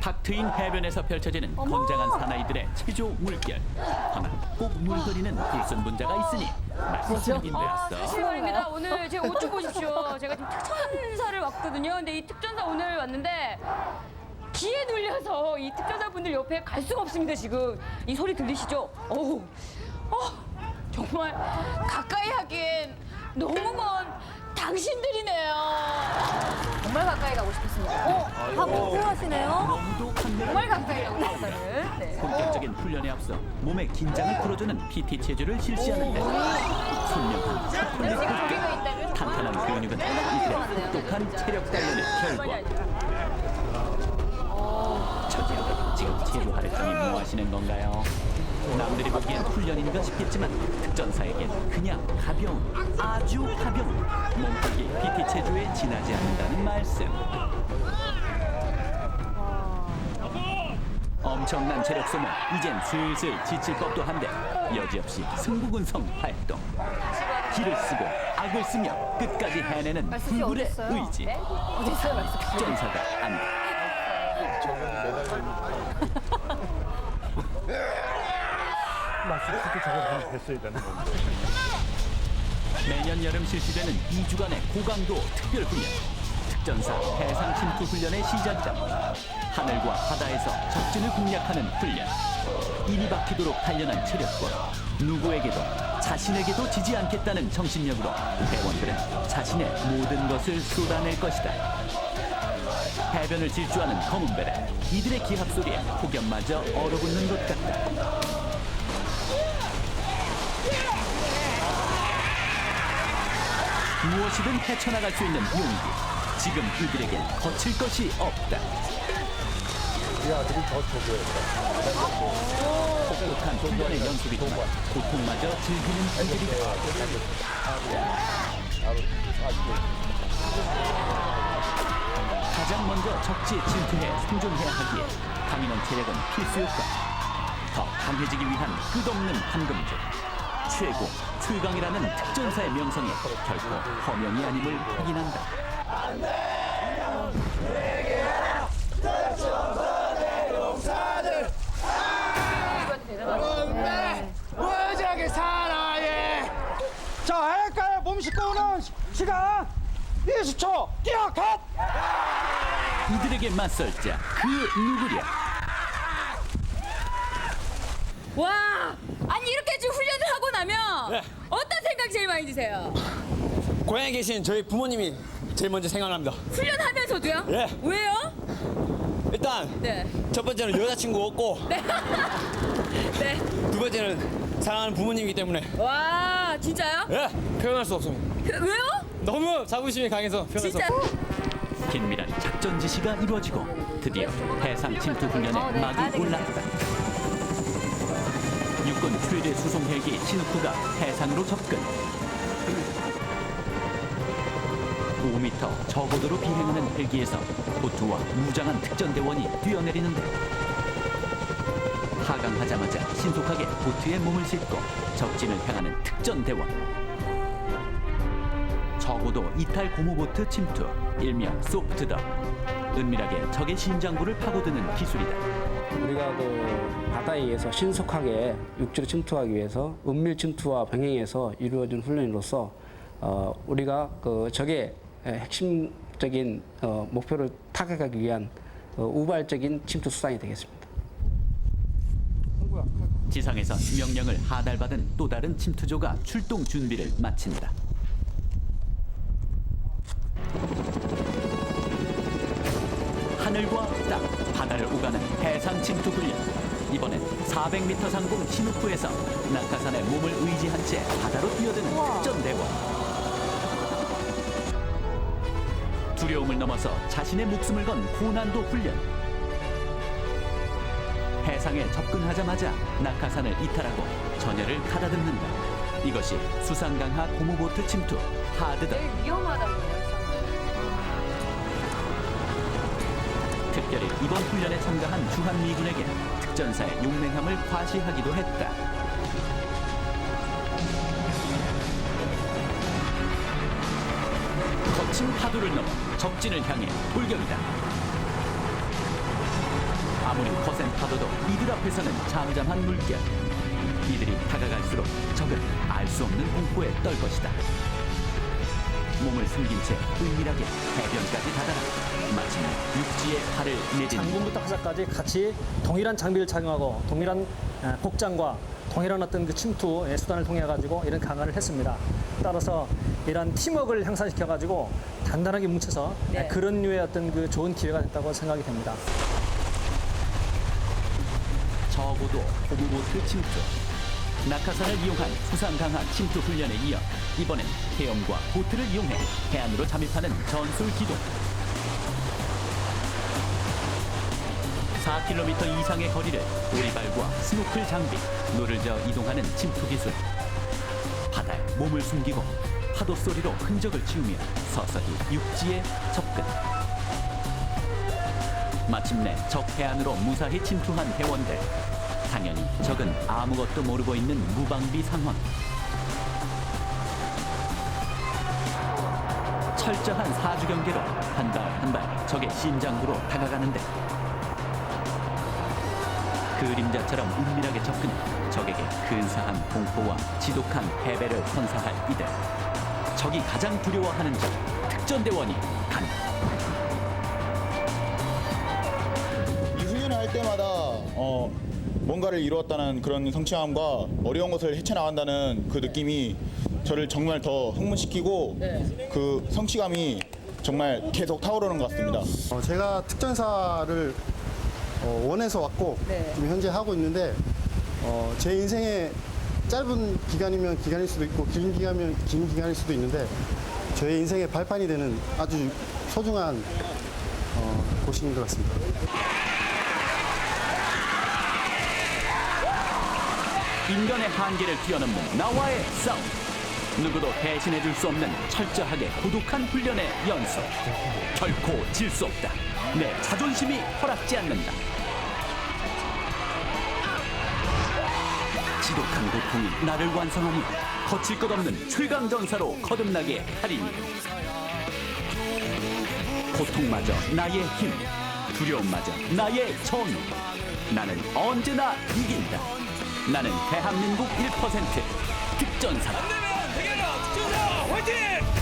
탁 트인 해변에서 펼쳐지는 건장한 사나이들의 체조 물결. 하나 꼭 물거리는 불순 분자가 있으니 말씀드린 아, 되었어. 사실 말입니다. 오늘 제 옷 좀 보십시오. 제가 지금 특전사를 왔거든요. 근데 이 특전사 오늘 왔는데 기에 눌려서 이 특전사 분들 옆에 갈 수가 없습니다. 지금 이 소리 들리시죠? 어우, 어, 정말 가까이 하기엔 너무 먼 당신들이네요. 정말 가까이 가고 싶었습니다. 어. 너무도 강렬한 정말 가까이 가고 싶었어요. 네. 본격적인 훈련에 앞서 몸의 긴장을 풀어주는 PT 체조를 실시하는데 선명한 저기가 있다면 탄탄한 근육은 이들의 똑똑한 체력 단련의 결과. 저기요, 지금 체조하랬더니 뭐 하시는 건가요? 남들이 보기엔 훈련인가 싶겠지만 특전사에겐 그냥 가벼운, 아주 가벼운 몸풀기 PT 체조에 지나지 않는다는 말씀. 엄청난 체력 소모, 이젠 슬슬 지칠 법도 한데 여지없이 승부근성 활동. 기를 쓰고 악을 쓰며 끝까지 해내는 불굴의 의지. 어디 있어요, 말씀? 특전사가 안다. 마스크도 저거 좀 됐어야 되는 건데. 매년 여름 실시되는 2주간의 고강도 특별 훈련. 특전사 해상 침투 훈련의 시작이다. 하늘과 바다에서 적진을 공략하는 훈련. 이리 박히도록 단련한 체력과 누구에게도 자신에게도 지지 않겠다는 정신력으로 대원들은 자신의 모든 것을 쏟아낼 것이다. 해변을 질주하는 검은배래 이들의 기합 소리에 폭염마저 얼어붙는 것 같다. 무엇이든 헤쳐나갈 수 있는 용기. 지금 이들에겐 거칠 것이 없다. 우리 아들이 더 초조해. 혹독한 훈련의 연속이지만 고통마저 즐기는 이들이다. 가장 먼저 적지에 침투해 생존해야 하기에 강인한 체력은 필수 효과. 더 강해지기 위한 끝없는 한금질. 최고, 최강이라는 특전사의 명성에 결코 허명이 아님을 확인한다. 무지하게 살아예. 자, 해가에 몸 싣고 오는 시간 20초 뛰어 컷. 이들에게 맞설 자, 그 누구랴? 와, 아니 이렇게 나면 네. 어떤 생각 제일 많이 드세요? 고향에 계신 저희 부모님이 제일 먼저 생각납니다. 훈련하면서도요? 예. 왜요? 일단 네. 첫 번째는 여자친구 없고 네. 네. 두 번째는 사랑하는 부모님이기 때문에 와, 진짜요? 예 표현할 수 없습니다. 그, 왜요? 너무 자부심이 강해서 표현할 수 진짜. 없습니다. 긴밀한 작전 지시가 이루어지고 드디어 해상 침투 훈련에 막이 올랐다. 육군 최대 수송 헬기 신우프가 해상으로 접근. 5m 저고도로 비행하는 헬기에서 보트와 무장한 특전대원이 뛰어내리는데 하강하자마자 신속하게 보트에 몸을 싣고 적진을 향하는 특전대원. 저고도 이탈 고무보트 침투, 일명 소프트더. 은밀하게 적의 심장부를 파고드는 기술이다. 우리가 그 바다에 의해서 신속하게 육지로 침투하기 위해서 은밀 침투와 병행해서 이루어진 훈련으로서 어, 우리가 그 적의 핵심적인 어, 목표를 타격하기 위한 어, 우발적인 침투 수단이 되겠습니다. 지상에서 명령을 하달받은 또 다른 침투조가 출동 준비를 마친다. 하늘과 땅, 바다를 오가는 해상 침투 훈련. 이번엔 400m 상공 신우프에서 낙하산에 몸을 의지한 채 바다로 뛰어드는 특전 대원. 두려움을 넘어서 자신의 목숨을 건 고난도 훈련. 해상에 접근하자마자 낙하산을 이탈하고 전열을 가다듬는다. 이것이 수상 강하 고무보트 침투 하드더. 제일 위험하다고 특별히 이번 훈련에 참가한 주한미군에게 특전사의 용맹함을 과시하기도 했다. 거친 파도를 넘어 적진을 향해 돌격이다. 아무리 거센 파도도 이들 앞에서는 잠잠한 물결. 이들이 다가갈수록 적은 알 수 없는 공포에 떨 것이다. 몸을 숨긴 채 은밀하게 해변까지 다다라 마침내 육지에 발을 내딛는 장군부터 하사까지 같이 동일한 장비를 착용하고 동일한 에, 복장과 동일한 어떤 그 침투의 수단을 통해 가지고 이런 강화를 했습니다. 따라서 이런 팀워크를 향상시켜 가지고 단단하게 뭉쳐서 네. 에, 그런 류의 어떤 그 좋은 기회가 됐다고 생각이 됩니다. 저고도 호구보트 침투. 낙하산을 이용한 수상 강한 침투 훈련에 이어 이번엔 해엄과 보트를 이용해 해안으로 잠입하는 전술 기동. 4km 이상의 거리를 오리발과 스노클 장비, 노를 저어 이동하는 침투 기술. 바다에 몸을 숨기고 파도 소리로 흔적을 지우며 서서히 육지에 접근. 마침내 적 해안으로 무사히 침투한 대원들. 당연히 적은 아무것도 모르고 있는 무방비 상황. 철저한 사주 경계로 한 발 한 발 적의 심장부로 다가가는데 그림자처럼 은밀하게 접근 적에게 근사한 공포와 지독한 패배를 선사할 이들 적이 가장 두려워하는 적 특전대원이 간이 훈련을 할 때마다 어, 뭔가를 이루었다는 그런 성취감과 어려운 것을 헤쳐나간다는 그 느낌이 저를 정말 더 흥분시키고 그 성취감이 정말 계속 타오르는 것 같습니다. 어, 제가 특전사를 어, 원해서 왔고 네. 지금 현재 하고 있는데 어, 제 인생의 짧은 기간이면 기간일 수도 있고 긴 기간이면 긴 기간일 수도 있는데 저의 인생의 발판이 되는 아주 소중한 어, 곳인 것 같습니다. 인간의 한계를 뛰어넘는 나와의 싸움. 누구도 대신해줄 수 없는 철저하게 고독한 훈련의 연속. 결코 질 수 없다. 내 자존심이 허락지 않는다. 지독한 고통이 나를 완성하니 거칠 것 없는 최강 전사로 거듭나게 하리니. 고통마저 나의 힘, 두려움마저 나의 정의. 나는 언제나 이긴다. 나는 대한민국 1% 특전사다. 되겠다! 특전사 화이팅!